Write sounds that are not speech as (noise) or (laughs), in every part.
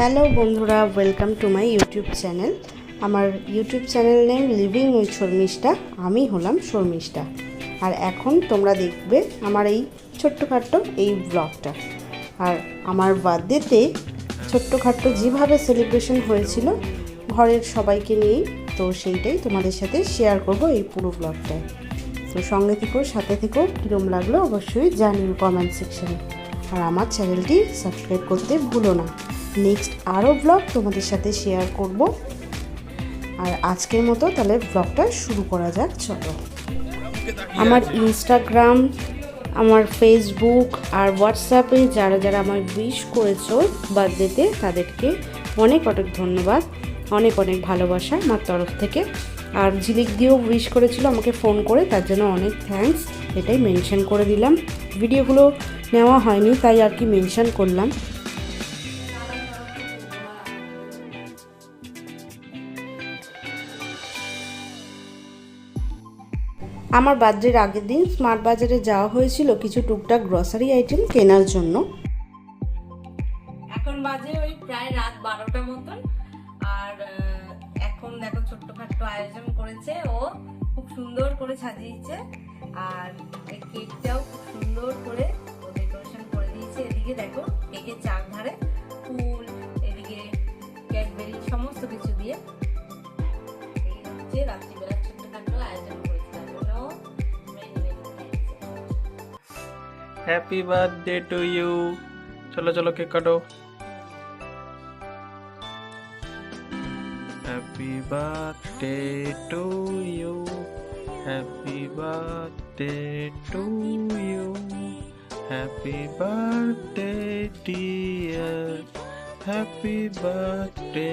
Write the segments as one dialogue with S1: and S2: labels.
S1: Hello বন্ধুরা welcome to my YouTube channel আমার YouTube channel name living with Sharmistha আমি হলাম শর্মিষ্ঠা আর এখন তোমরা দেখবে আমার এই ছোট্টখাট্ট এই ব্লগটা আর আমার বার্থডেতে ছোট্টখাট্ট যেভাবে সেলিব্রেশন হয়েছিল ঘরের সবাইকে নিয়েই, তো সেইটাই তোমাদের সাথে শেয়ার করব এই পুরো ব্লগটায় তো সঙ্গে থেকেও সাথে থেকেও কীরম লাগল অবশ্যই জানিও কমেন্ট সেকশনে আর আমার চ্যানেলটি সাবস্ক্রাইব করতে ভুলো না। নেক্সট আরও ব্লগ তোমাদের সাথে শেয়ার করব। আর আজকের মতো তাহলে ব্লগটা শুরু করা যাক, চলো। আমার ইনস্টাগ্রাম আমার ফেসবুক আর হোয়াটসঅ্যাপে যারা যারা আমার উইশ করেছ বার্থডেতে তাদেরকে অনেক অনেক ধন্যবাদ, অনেক অনেক ভালোবাসা আমার তরফ থেকে। আর ঝিলিক দিয়েও উইশ করেছিল আমাকে ফোন করে, তার জন্য অনেক থ্যাঙ্কস এটাই মেনশন করে দিলাম। ভিডিওগুলো নেওয়া হয়নি, তাই আর কি মেনশন করলাম। আমার বার্থডের আগের দিন স্মার্ট বাজারে যাওয়া হয়েছিল কিছু টুকটাক গ্রসারি আইটেম কেনার জন্য।
S2: এখন বাজে ওই প্রায় রাত বারোটা মতন। আর এখন দেখো ছোট্টখাট্ট আয়োজন করেছে ও। খুব সুন্দর করে সাজিয়েছে। আর এই কেকটাও খুব সুন্দর করে ডেকোরেশন করে দিয়েছে। এদিকে দেখো কেকের চারধারে ফুল, এদিকে ক্যাডবেরি সমস্ত কিছু দিয়ে। এই হচ্ছে রাত্রিবেলা ছোট্টখাট্ট আয়োজন করেছে।
S3: হ্যাপি বার্থডে টু ইউ চলো চলো কেক কাটো happy birthday to you happy birthday to you happy birthday dear happy birthday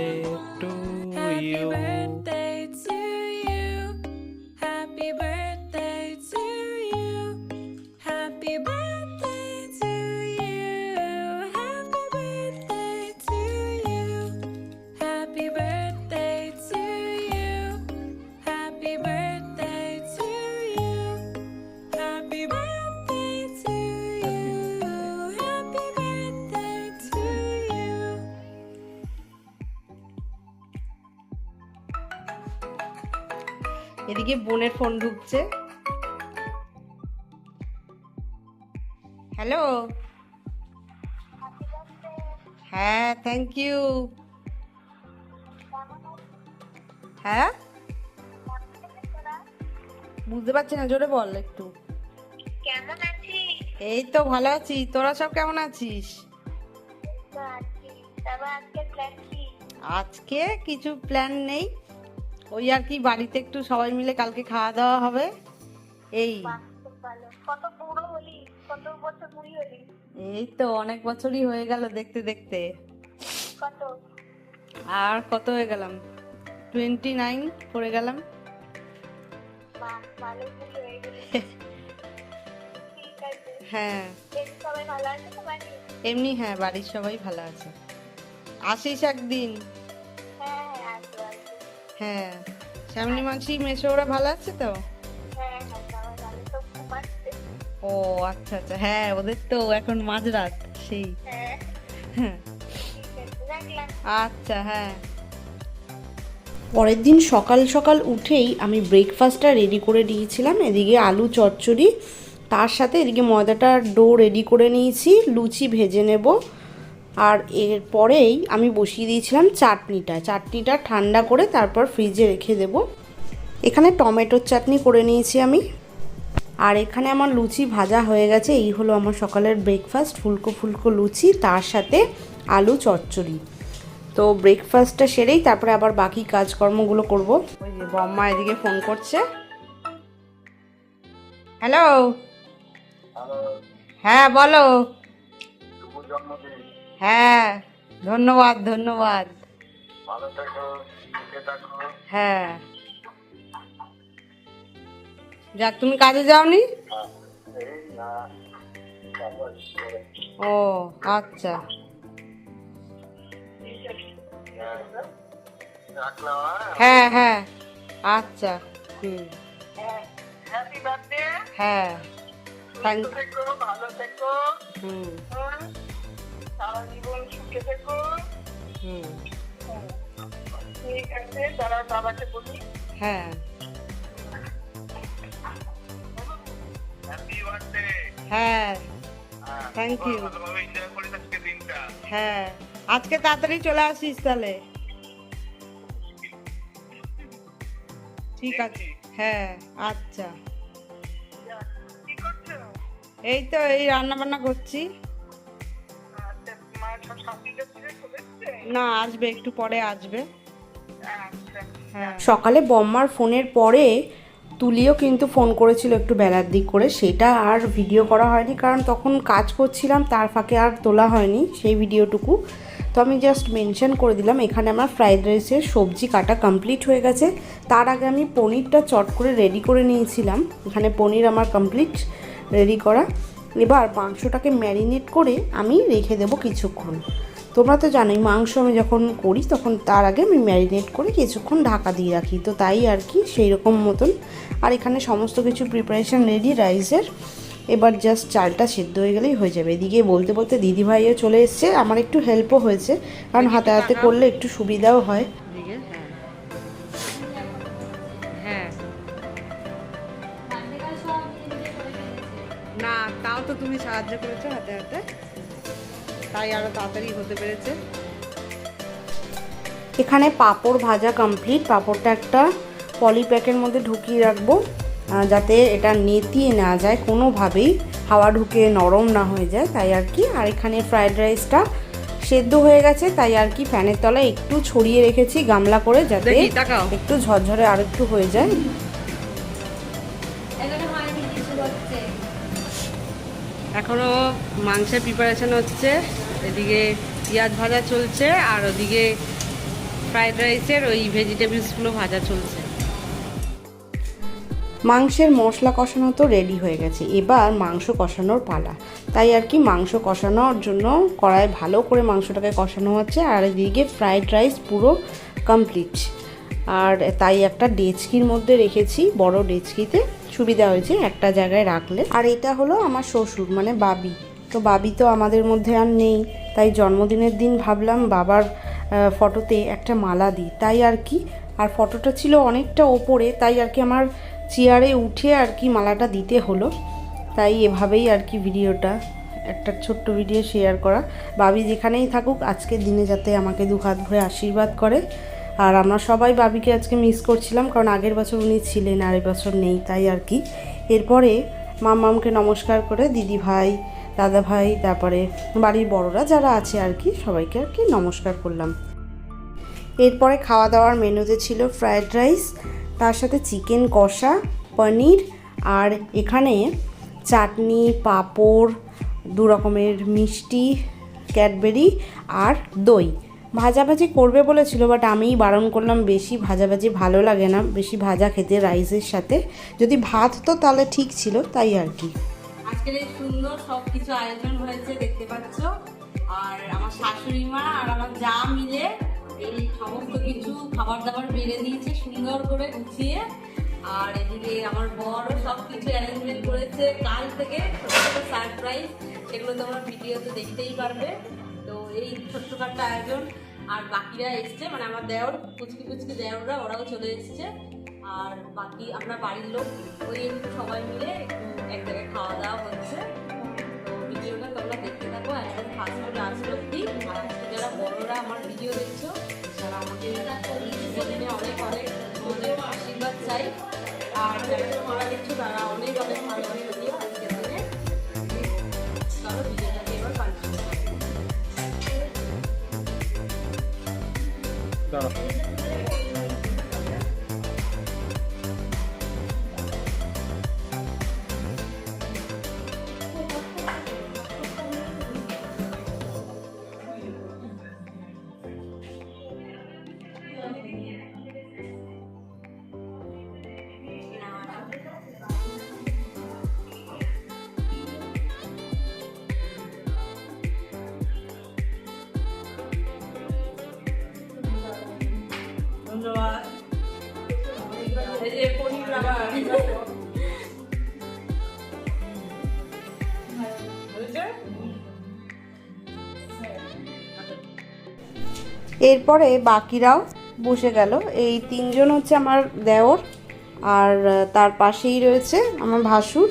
S3: to
S4: Happy
S1: এদিকে বোনের ফোন ঢুকছে। হ্যালো? হ্যাঁ থ্যাংক ইউ হ্যাঁ? বুঝতে পারছি না জোরে বল একটু।
S5: কেমন আছিস?
S1: এই তো ভালো আছি। তোরা সব কেমন আছিস?
S5: আজকে
S1: কিছু প্ল্যান নেই। ওই আর কি বাড়িতে একটু সবাই মিলে কালকে খাওয়া দাওয়া হবে। এই।
S5: বাহ, খুব ভালো কত বুড়ো হলি কত বছর বুড়ি হলি।
S1: এই তো অনেক বছরই হয়ে গেল দেখতে দেখতে।
S5: কত?
S1: আর কত হয়ে গেলাম? টোয়েন্টি নাইন করে গেলাম
S5: হয়ে (laughs)
S1: এমনি হ্যাঁ বাড়ির সবাই ভালো আছে। আসিস একদিন।
S5: হ্যাঁ
S1: শ্যামলি মাসি মেসো ওরা ভালো আছে তো?
S5: হ্যাঁ ঘুমাচ্ছে
S1: ও আচ্ছা আচ্ছা হ্যাঁ ওদের তো এখন মাঝরাত সেই।
S5: হ্যাঁ
S1: হ্যাঁ। আচ্ছা হ্যাঁ। পরের দিন সকাল সকাল উঠেই আমি ব্রেকফাস্টটা রেডি করে নিয়েছিলাম এদিকে আলু চচ্চড়ি তার সাথে এদিকে ময়দাটার ডো রেডি করে নিয়েছি লুচি ভেজে নেব আর এর পরেই আমি বসিয়ে দিয়েছিলাম চাটনিটা। চাটনিটা ঠান্ডা করে তারপর ফ্রিজে রেখে দেব। এখানে টমেটোর চাটনি করে নিয়েছি আমি। আর এখানে আমার লুচি ভাজা হয়ে গেছে। এই হলো আমার সকালের ব্রেকফাস্ট ফুলকো ফুলকো লুচি তার সাথে আলু চচ্চড়ি। তো ব্রেকফাস্টটা সেরেই তারপরে আবার বাকি কাজকর্মগুলো করব। ওই যে বম্মা এদিকে ফোন করছে। হ্যালো হ্যাঁ বলো। হ্যাঁ ধন্যবাদ ধন্যবাদ। হ্যাঁ। যাক তুমি কাজে যাওনি? ও আচ্ছা। হ্যাঁ হ্যাঁ আচ্ছা হুম। হ্যাঁ। থ্যাংক
S5: ভালো থেকো।
S1: হুম।
S5: সারা জীবন সুখে থেকো
S1: হুম
S5: ঠিক আছে দাঁড়াও বাবাকে বলি
S1: হ্যাঁ। হ্যাঁ। থ্যাংক ইউ হ্যাঁ। আজকে তাড়াতাড়ি চলে আসিস তাহলে। ঠিক আছে। হ্যাঁ আচ্ছা। এই তো এই রান্না বান্না করছি। না, আসবে, একটু পরে আসবে। হ্যাঁ।
S6: সকালে বম্মার ফোনের পরে তুলিও কিন্তু ফোন করেছিল একটু বেলার দিক করে, সেটা আর ভিডিও করা হয়নি, কারণ তখন কাজ করছিলাম, তার ফাঁকে আর তোলা হয়নি সেই ভিডিওটুকু। তো আমি জাস্ট মেনশন করে দিলাম, এখানে আমার ফ্রাইড রাইসের সবজি কাটা কমপ্লিট হয়ে গেছে। তার আগে আমি পনিরটা চট করে রেডি করে নিয়েছিলাম। এখানে পনির আমার কমপ্লিট রেডি করা। এবার মাংসটাকে ম্যারিনেট করে আমি রেখে দেবো কিছুক্ষণ। তোমরা তো জানোই মাংস আমি যখন করি তখন তার আগে আমি ম্যারিনেট করে কিছুক্ষণ ঢাকা দিয়ে রাখি। তো তাই আর কি সেই রকম মতন। আর এখানে সমস্ত কিছু প্রিপারেশান রেডি রাইসের এবার জাস্ট চালটা সেদ্ধ হয়ে গেলেই হয়ে যাবে। এদিকে বলতে বলতে দিদিভাইও চলে এসছে। আমার একটু হেল্পও হয়েছে। কারণ হাতে হাতে করলে একটু সুবিধাও হয়।
S1: তুমি সাহায্য করেছ হাতে হাতে। তাই আরও তাড়াতাড়ি হতে পেরেছে।
S6: এখানে পাঁপড় ভাজা কমপ্লিট পাঁপড়টা একটা পলি প্যাকের মধ্যে ঢুকিয়ে রাখব যাতে এটা নেতিয়ে না যায় কোনোভাবেই হাওয়া ঢুকে নরম না হয়ে যায়। তাই আর কি আর এখানে ফ্রায়েড রাইসটা সেদ্ধ হয়ে গেছে তাই আর কি ফ্যানের তলায় একটু ছড়িয়ে রেখেছি গামলা করে যাতে একটু ঝরঝরে আর একটু হয়ে যায়।
S1: এখনও মাংসের প্রিপারেশন হচ্ছে। এদিকে পেঁয়াজ ভাজা চলছে আর ওদিকে ফ্রাইড রাইসের ওই ভেজিটেবলসগুলো ভাজা চলছে।
S6: মাংসের মশলা কষানো তো রেডি হয়ে গেছে। এবার মাংস কষানোর পালা। তাই আর কি মাংস কষানোর জন্য কড়াই ভালো করে মাংসটাকে কষানো হচ্ছে আর এদিকে ফ্রাইড রাইস পুরো কমপ্লিট আর তাই একটা ডেচকির মধ্যে রেখেছি, বড় ডেচকিতে। সুবিধা হয়েছে একটা জায়গায় রাখলে। আর এটা হলো আমার শ্বশুর মানে বাবি। তো বাবি তো আমাদের মধ্যে আর নেই। তাই জন্মদিনের দিন ভাবলাম বাবার ফটোতে একটা মালা দিই। তাই আর কি, আর ফটোটা ছিল অনেকটা ওপরে, তাই আর কি আমার চেয়ারে উঠে আর কি মালাটা দিতে হলো। তাই এভাবেই আর কি ভিডিওটা, একটা ছোট্ট ভিডিও শেয়ার করা। বাবি যেখানেই থাকুক, আজকের দিনে যাতে আমাকে দু হাত ভরে আশীর্বাদ করে। আর আমরা সবাই বাবিকে আজকে মিস করছিলাম, কারণ আগের বছর উনি ছিলেন আর বছর নেই তাই আর কি। এরপরে মামামকে নমস্কার করে দিদি ভাই, দাদা ভাই, তারপরে বাড়ির বড়রা যারা আছে আর কি, সবাইকে আর কি নমস্কার করলাম। এরপরে খাওয়া দাওয়ার মেনুতে ছিল ফ্রায়েড রাইস তার সাথে চিকেন কষা, পনির, আর এখানে চাটনি, পাঁপড়, দু রকমের মিষ্টি, ক্যাডবেরি আর দই। ভাজাভাজি করবে বলেছিল বাট আমিই বারণ করলাম, বেশি ভাজাভাজি ভালো লাগে না, বেশি ভাজা খেতে রাইসের সাথে। যদি ভাত তো তাহলে ঠিক ছিল, তাই আর কি।
S2: আজকের এই সুন্দর সবকিছু আয়োজন হয়েছে, দেখতে পাচ্ছ। আর আমার শাশুড়ি মা আর আমার যা মিলে এই সমস্ত কিছু খাবার দাবার বেড়ে দিয়েছে, সুন্দর করে গুছিয়ে। আর এদিকে আমার বড় সব কিছু অ্যারেঞ্জমেন্ট করেছে। কাল থেকে সারপ্রাইজ সেগুলো তোমরা ভিডিওতে দেখতেই পারবে। এই ছোট্টখাট্ট আয়োজন আর বাকিরা এসছে মানে আমার দেওর, কুচকি কুচকি দেওররা, ওরাও চলে এসছে। আর বাকি আমরা বাড়ির লোক, ওই সবাই মিলে এক জায়গায় খাওয়া দাওয়া হচ্ছে। তো ভিডিওটা তোমরা দেখতে থাকো একদম ফার্স্ট টু লাস্ট অব্দি আর যারা বড়রা আমার ভিডিও দেখছ, তারা আমাকে জীবনে অনেক অনেক। আশীর্বাদ চাই। আর যারা তোমরা দেখছ, তারা অনেক অনেক ভালোবাসা। ধন্যবাদ
S6: এরপরে বাকিরাও বসে গেল। এই তিনজন হচ্ছে আমার দেওর আর তার পাশেই রয়েছে আমার ভাসুর।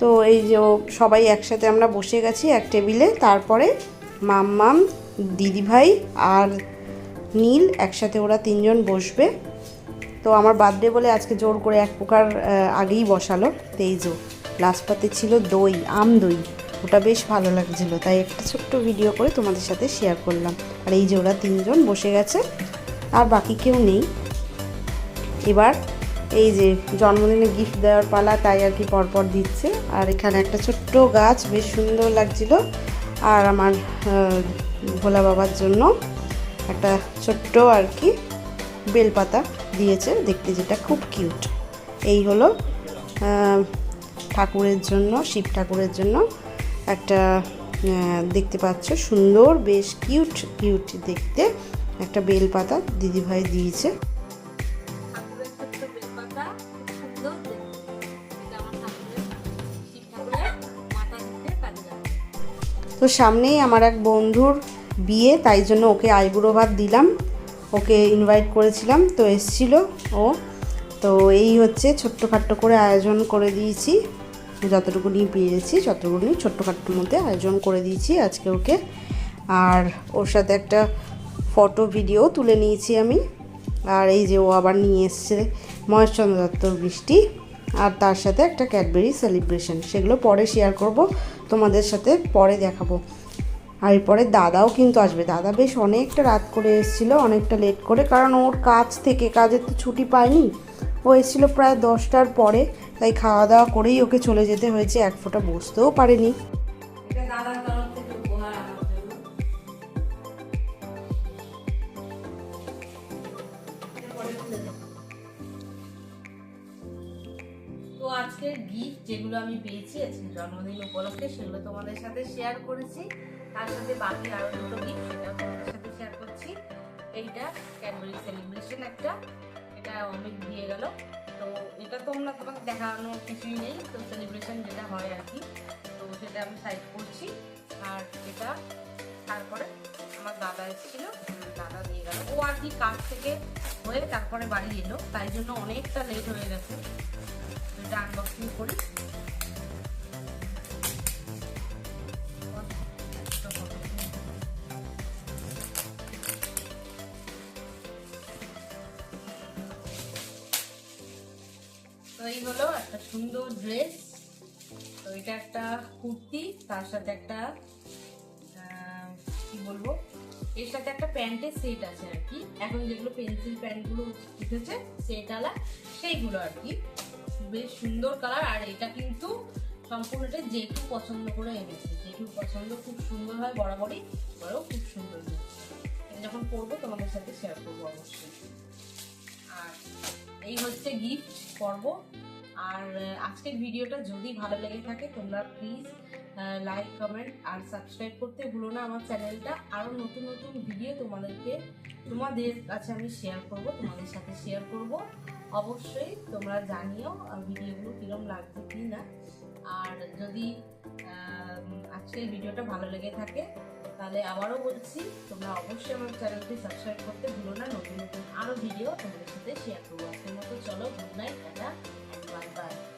S6: তো এই যে সবাই একসাথে আমরা বসে গেছি এক টেবিলে। তারপরে মাম্মাম, দিদিভাই আর নীল একসাথে ওরা তিনজন বসবে। তো আমার বার্থডে বলে আজকে জোর করে এক প্রকার আগেই বসালো। তো এই লাস্ট পাতে ছিল দই, আম দই। ওটা বেশ ভালো লাগছিল, তাই একটা ছোট্ট ভিডিও করে তোমাদের সাথে শেয়ার করলাম। আর এই যে ওরা তিনজন বসে গেছে, আর বাকি কেউ নেই। এবার এই যে জন্মদিনে গিফট দেওয়ার পালা, তাই আর কি পরপর দিচ্ছে। আর এখানে একটা ছোট্ট গাছ, বেশ সুন্দর লাগছিল। আর আমার ভোলা বাবার জন্য একটা ছোট্ট আর কি বেলপাতা দিয়েছে, দেখতে যেটা খুব কিউট এই হলো ঠাকুরের জন্য, শিব ঠাকুরের জন্য। একটা দেখতে পাচ্ছ, সুন্দর, বেশ কিউট কিউট দেখতে। একটা বেলপাতা দিদিভাই দিয়েছে। তো সামনেই আমার এক বন্ধুর বিয়ে, তাই জন্য ওকে আইবুড়ো ভাত দিলাম। ওকে ইনভাইট করেছিলাম, তো এসছিল ও। তো এই হচ্ছে ছোট্টখাট্টো করে আয়োজন করে দিয়েছি। যতটুকুনি পেরেছি ততটুকুনি ছোট্টখাট্টোর মধ্যে আয়োজন করে দিয়েছি আজকে ওকে। আর ওর সাথে একটা ফটো ভিডিও তুলে নিয়েছি আমি। আর এই যে ও আবার নিয়ে এসছে মহেশচন্দ্র দত্তর বৃষ্টি আর তার সাথে একটা ক্যাডবেরি সেলিব্রেশন সেগুলো পরে শেয়ার করব, তোমাদের সাথে পরে দেখাবো। আর এরপরে দাদাও কিন্তু আসবে। দাদা বেশ অনেকটা রাত করে এসেছিল, অনেকটা লেট করে, কারণ ওর কাজ থেকে, কাজের তো ছুটি পায়নি। ও এসেছিল প্রায় দশটার পরে, তাই খাওয়া দাওয়া করেই ওকে চলে যেতে হয়েছে। এক ফোঁটা বসতেও পারেনি।
S2: আজকের গিফট যেগুলো আমি পেয়েছি, আজকে জন্মদিন উপলক্ষে, সেগুলো তোমাদের সাথে শেয়ার করেছি। তার সাথে বাকি দুটো গিফট সেটাও তোমাদের সাথে শেয়ার করছি। এইটা ক্যাডবেরি সেলিব্রেশন একটা। অমিত দিয়ে গেল। তো এটা তো আমরা তোমাকে দেখানোর কিছুই নেই, তো সেলিব্রেশন যেটা হয় আর কি, তো সেটা আমি সাইড করছি। আর এটা তারপরে আমার দাদা এসেছিল, দাদা দিয়ে গেল। ও আর কি কাজ থেকে হয়ে তারপরে বাড়ি এলো, তাই জন্য অনেকটা লেট হয়ে গেছে। এটা আনবক্সিং করি। এই হলো একটা সুন্দর ড্রেস তো এটা একটা কুর্তি, তার সাথে একটা কি বলব? এর সাথে একটা প্যান্টের সেট আছে আর কি। এখন যেগুলো পেন্সিল প্যান্টগুলো উঠেছে সেট আলা সেইগুলো আর কি। বেশ সুন্দর কালার আর এটা কিন্তু সম্পূর্ণটা জেঠু পছন্দ করে এনেছে। জেঠু পছন্দ খুব সুন্দর হয়, বরাবরই এবারেও খুব সুন্দর। যখন পরবো, তোমাদের সাথে শেয়ার করব অবশ্যই। আর এই হচ্ছে গিফট পর্ব। আর আজকের ভিডিওটা যদি ভালো লেগে থাকে, তোমরা প্লিজ লাইক কমেন্ট আর সাবস্ক্রাইব করতে ভুলো না আমার চ্যানেলটা আরও নতুন নতুন ভিডিও তোমাদেরকে, তোমাদের কাছে আমি শেয়ার করব, তোমাদের সাথে শেয়ার করব। অবশ্যই তোমরা জানিও ভিডিওগুলো কীরকম লাগছে কি না আর যদি আজকের ভিডিওটা ভালো লেগে থাকে, তাহলে আবারও বলছি, তোমরা অবশ্যই আমার চ্যানেলটি সাবস্ক্রাইব করতে ভুলো না। নতুন নতুন আরও ভিডিও তোমাদের সাথে শেয়ার করব। আজকের মতো চলো গুড নাইট 三班